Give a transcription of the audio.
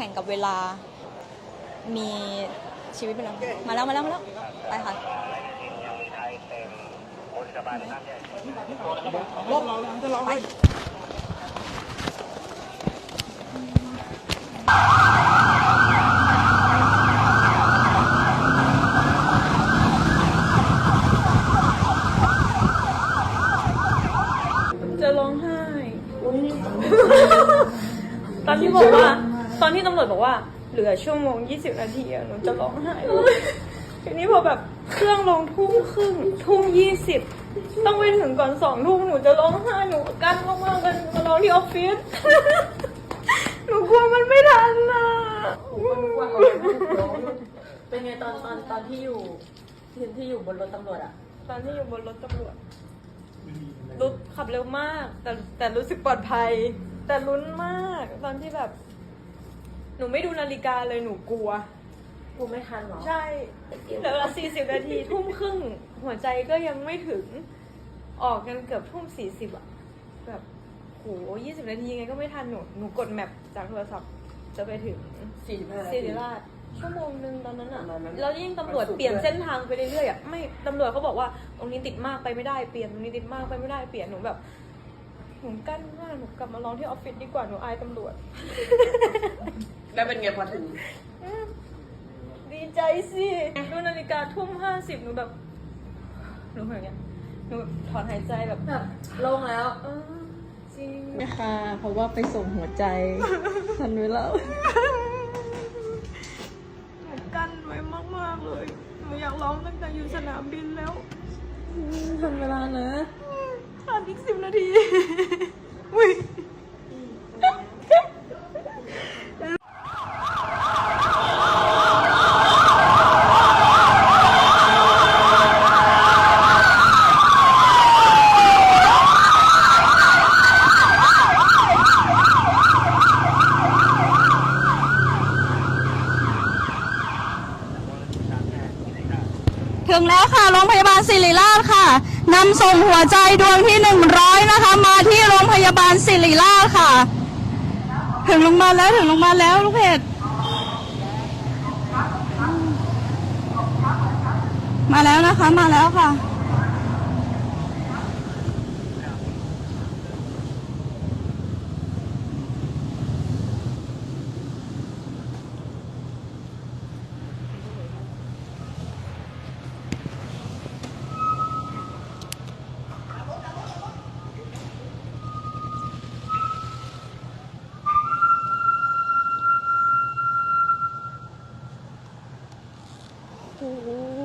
ข่งกับเวลา มีชีวิตไปแล้วมาแล้วมาแล้วมาแล้วไปค่ะจะร้องไห้ ตอนที่บอกว่า ตอนที่ตำรวจบอกว่า เหลือชั่วโมง20นาทีอะหนูจะร้องไห้เลยทีนี้พอแบบเครื่องลงทุ่มครึ่งทุ่มยี่สิบต้องไปถึงก่อนสองทุ่มหนูจะร้องไห้หนูกั้นมากๆกันมาร้องที่ออฟฟิศหนูกลัวมันไม่ทันน่ะเป็นไงตอนตอนตอนที่อยู่ที่ที่อยู่บนรถตำรวจอะตอนที่อยู่บนรถตำรวจรถขับเร็วมาก แต่แต่รู้สึกปลอดภัย แต่ลุ้นมากตอนที่แบบ หนูไม่ดูนาฬิกาเลยหนูกลัว กูไม่ทันเหรอใช่เหลือเวลาสี่สิบนาทีทุ่มครึ่ง หัวใจก็ยังไม่ถึง ออกกันเกือบทุ่มสี่สิบอะแบบโหยี่สิบนาทียังไงก็ไม่ทันหนูหนูกดแมปจากโทรศัพท์จะไปถึงสี่สิบห้านาสิทีริราชชั่วโมงหนึ่งตอนนั้นอะประมาณนั้นแล้วยิ่งตำรวจมันสุดเปลี่ยนด้วย เส้นทางไปเรื่อยๆอะไม่ตำรวจเขาบอกว่าตรงนี้ติดมากไปไม่ได้เปลี่ยนตรงนี้ติดมากไปไม่ได้เปลี่ยนหนูแบบหนูกั้นมากหนูกลับมาร้องที่ออฟฟิศดีกว่าหนูอายตำรวจ แล้วเป็นไงพอถึง ดีใจสิดูนาฬิกาทุ่มห้าสิบหนูแบบหนูอย่างเงี้ยหนูแบบถอนหายใจแบบแบบโล่งแล้วเออจริงค่ะเพราะว่าไปส่งหัวใจทันเวลาหนูกั้นไว้มากๆเลยหนูอยากร้องตั้งแต่อยู่สนามบินแล้วทันเวลานะผ่านอีกสิบนาทีอุ้ย ถึงแล้วค่ะโรงพยาบาลศิริราชค่ะนำส่งหัวใจดวงที่หนึ่งร้อยนะคะ มาที่โรงพยาบาลศิริราชค่ะ ถึงโรงพยาบาลแล้วถึงโรงพยาบาลแล้วลูกเพจมาแล้วนะคะมาแล้วค่ะ Ooh.